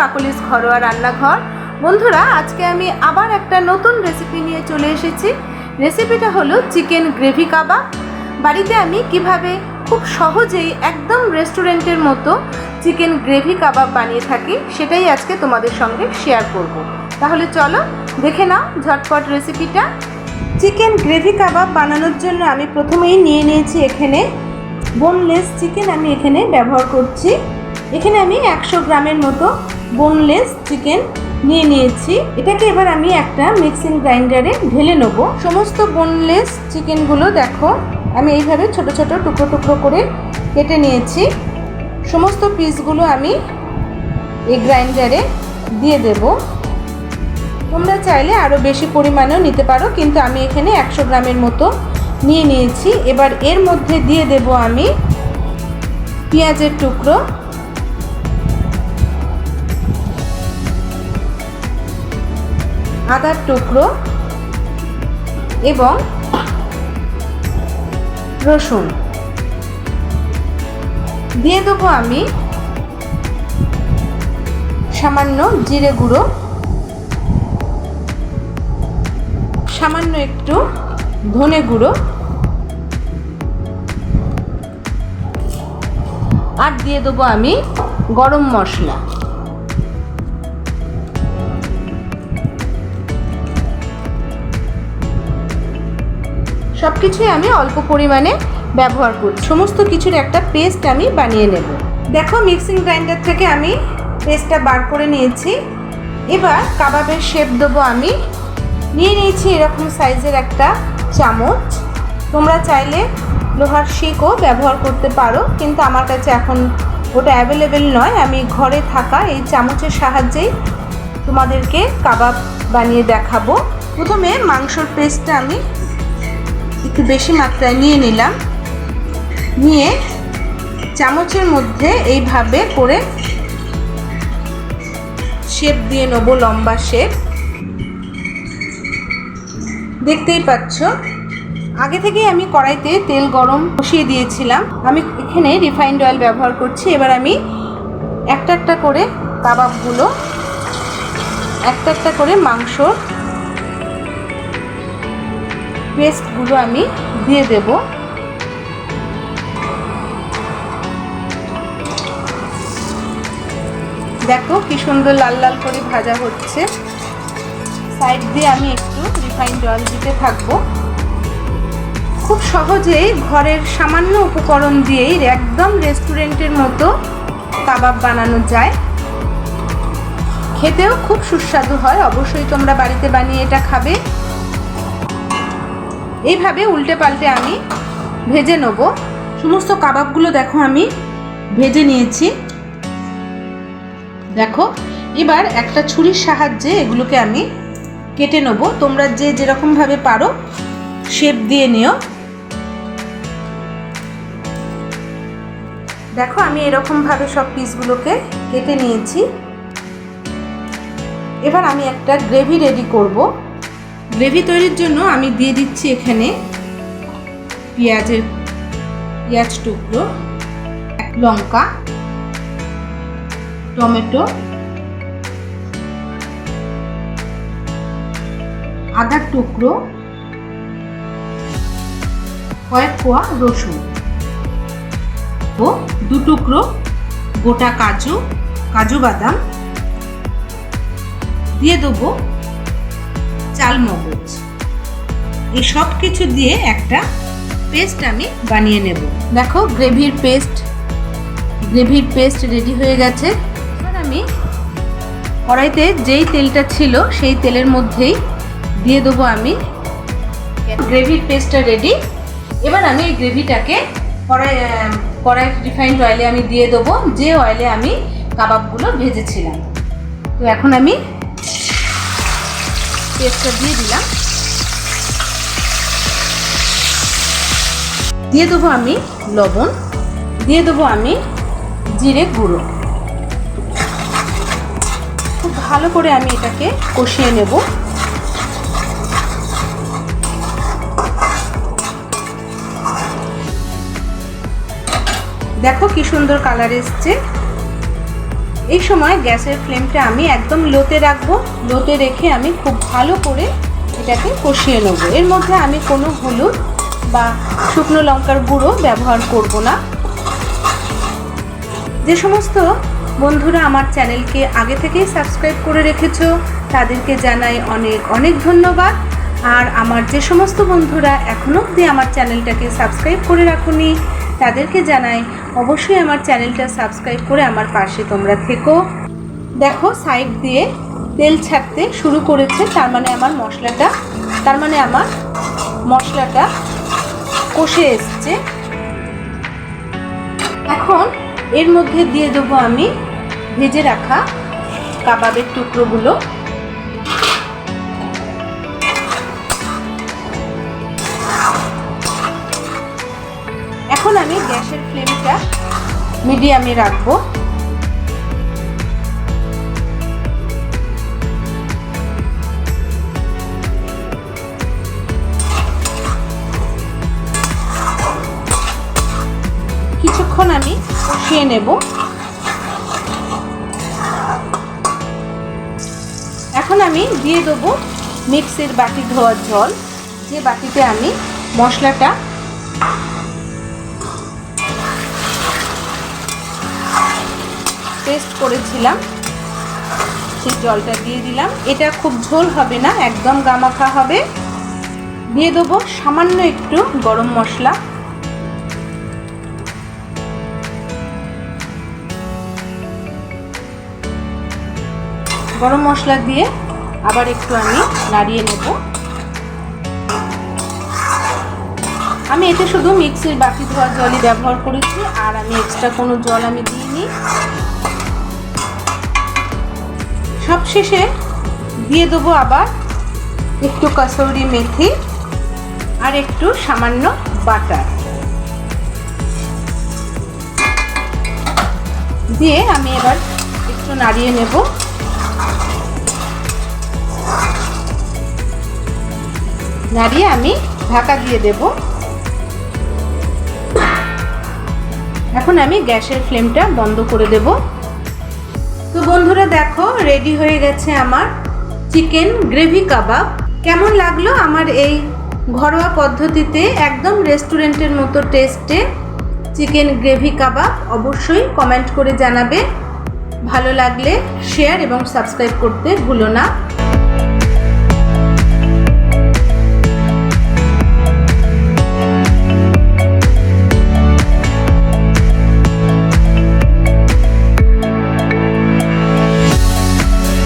কাকলিস ঘরোয়া রান্নাঘর। বন্ধুরা, আজকে আমি আবার একটা নতুন রেসিপি নিয়ে চলে এসেছি। রেসিপিটা হলো চিকেন গ্রেভি কাবাব। বাড়িতে আমি কীভাবে খুব সহজেই একদম রেস্টুরেন্টের মতো চিকেন গ্রেভি কাবাব বানিয়ে থাকি, সেটাই আজকে তোমাদের সঙ্গে শেয়ার করব। তাহলে চলো, দেখে নাও ঝটপট রেসিপিটা চিকেন গ্রেভি কাবাব বানানোর জন্য আমি প্রথমেই নিয়ে নিয়েছি এখানে বোনলেস চিকেন আমি এখানে ব্যবহার করছি। এখানে আমি একশো গ্রামের মতো বোনলেস চিকেন নিয়ে নিয়েছি। এটাকে এবার আমি একটা মিক্সিং গ্রাইন্ডারে ঢেলে নেব। সমস্ত বোনলেস চিকেনগুলো দেখো, আমি এইভাবে ছোট ছোট টুকরো টুকরো করে কেটে নিয়েছি। সমস্ত পিসগুলো আমি এই গ্রাইন্ডারে দিয়ে দেব। তোমরা চাইলে আরও বেশি পরিমাণেও নিতে পারো, কিন্তু আমি এখানে একশো গ্রামের মতো নিয়ে নিয়েছি। এবার এর মধ্যে দিয়ে দেব আমি পেঁয়াজের টুকরো। আদার টুকরো এবং রসুন। দিয়ে দেবো আমি সামান্য জিরে গুঁড়ো। সামান্য একটু ধনে গুঁড়ো। আর দিয়ে দেবো আমি গরম মশলা। সব কিছুই আমি অল্প পরিমাণে ব্যবহার করি সমস্ত কিছুর একটা পেস্ট আমি বানিয়ে নেব। দেখো মিক্সিং গ্রাইন্ডার থেকে আমি পেস্টটা বার করে নিয়েছি। এবার কাবাবের শেপ দেবো আমি। নিয়ে নিয়েছি এরকম সাইজের একটা চামচ। তোমরা চাইলে লোহার শিকও ব্যবহার করতে পারো, কিন্তু আমার কাছে এখন ওটা অ্যাভেলেবেল নয়। আমি ঘরে থাকা এই চামচের সাহায্যেই তোমাদেরকে কাবাব বানিয়ে দেখাবো। প্রথমে মাংসর পেস্টটা আমি একটু বেশি মাত্রায় নিয়ে নিলাম। নিয়ে চামচের মধ্যে এইভাবে করে শেপ দিয়ে নেব, লম্বা শেপ দেখতেই পাচ্ছ, আগে থেকেই আমি কড়াইতে তেল গরম বসিয়ে দিয়েছিলাম। আমি এখানে রিফাইন্ড অয়েল ব্যবহার করছি। এবার আমি একটা একটা করে কাবাবগুলো, একটা একটা করে মাংসর পেস্টগুলো আমি দিয়ে দেব। দেখো কি সুন্দর লাল লাল করে ভাজা হচ্ছে। সাইড দিয়ে আমি একটু রিফাইন্ড অয়েল দিতে থাকব। খুব সহজেই ঘরের সামান্য উপকরণ দিয়েই একদম রেস্টুরেন্টের মতো কাবাব বানানো যায়। খেতেও খুব সুস্বাদু হয়। অবশ্যই তোমরা বাড়িতে বানিয়ে এটা খাবে। এইভাবে উল্টে পাল্টে আমি ভেজে নেব। সমস্ত কাবাবগুলো দেখো আমি ভেজে নিয়েছি। দেখো, এবার একটা ছুরির সাহায্যে এগুলোকে আমি কেটে নেব। তোমরা যে যেরকমভাবে পারো শেপ দিয়ে নিও। দেখো, আমি এরকমভাবে সব পিসগুলোকে কেটে নিয়েছি। এবার আমি একটা গ্রেভি রেডি করব। গ্রেভি তৈরির জন্য আমি দিয়ে দিচ্ছি এখানে পেঁয়াজের পেঁয়াজ টুকরো লঙ্কা, টমেটো আদার টুকরো, কয়েক কোয়া রসুন ও দু টুকরো গোটা কাজু কাজু বাদাম দিয়ে দেবো চালমগজ এই সব কিছু দিয়ে একটা পেস্ট আমি বানিয়ে নেব। দেখো, গ্রেভির পেস্ট গ্রেভির পেস্ট রেডি হয়ে গেছে। এবার আমি কড়াইতে যেই তেলটা ছিল, সেই তেলের মধ্যেই দিয়ে দেবো আমি গ্রেভির পেস্টটা রেডি। এবার আমি এই গ্রেভিটাকে কড়াই কড়াই রিফাইন্ড অয়েলে আমি দিয়ে দেবো, যে অয়েলে আমি কাবাবগুলো ভেজেছিলাম। তো এখন আমি পেস্টটা দিয়ে দিলাম। দিয়ে দেবো আমি লবণ, দিয়ে দেবো আমি জিরে গুঁড়ো। খুব ভালো করে আমি এটাকে কষিয়ে নেব। দেখো কি সুন্দর কালার এসছে। এই সময় গ্যাসের ফ্লেমটা আমি একদম লোতে রাখব। লোতে রেখে আমি খুব ভালো করে এটাকে কষিয়ে নেব। এর মধ্যে আমি কোনো হলুদ বা শুকনো লঙ্কার গুঁড়ো ব্যবহার করব না। যে সমস্ত বন্ধুরা আমার চ্যানেলকে আগে থেকেই সাবস্ক্রাইব করে রেখেছ, তাদেরকে জানাই অনেক অনেক ধন্যবাদ। আর আমার যে সমস্ত বন্ধুরা এখনও অবধি আমার চ্যানেলটাকে সাবস্ক্রাইব করে রাখুনি তাদেরকে জানাই, অবশ্যই আমার চ্যানেলটা সাবস্ক্রাইব করে আমার পাশে তোমরা থেকো। দেখো সাইড দিয়ে তেল ছাড়তে শুরু করেছে, তার মানে আমার মশলাটা, তার মানে আমার মশলাটা কষে এসছে। এখন এর মধ্যে দিয়ে দেবো আমি ভেজে রাখা কাবাবের টুকরোগুলো। এখন আমি গ্যাসের ফ্লেমটা মিডিয়ামে রাখব। কিছুক্ষণ আমি কষিয়ে নেব। এখন আমি দিয়ে দেবো মিক্সির বাটি ধোয়ার জল। যে বাটিতে আমি মশলাটা পেস্ট করেছিলাম। সেই জলটা দিয়ে দিলাম। এটা খুব ঝোল হবে না, একদম গামাখা হবে। দিয়ে দেবো সামান্য একটু গরম মশলা। গরম মশলা দিয়ে আবার একটু আমি নাড়িয়ে নেব। আমি এতে শুধু মিক্সির বাকি ধোয়ার জলই ব্যবহার করেছি, আর আমি এক্সট্রা কোনো জল আমি দিইনি। সবশেষে দিয়ে দেবো আবার একটু কাসৌরি মেথি আর একটু সামান্য বাটার। দিয়ে আমি এবার একটু নাড়িয়ে নেব। নাড়িয়ে আমি ঢাকা দিয়ে দেব। এখন আমি গ্যাসের ফ্লেমটা বন্ধ করে দেব। বন্ধুরা দেখো রেডি হয়ে গেছে আমার চিকেন গ্রেভি কাবাব কেমন লাগল আমার এই ঘরোয়া পদ্ধতিতে একদম রেস্টুরেন্টের মতো টেস্টে চিকেন গ্রেভি কাবাব অবশ্যই কমেন্ট করে জানাবে। ভালো লাগলে শেয়ার এবং সাবস্ক্রাইব করতে ভুলো না।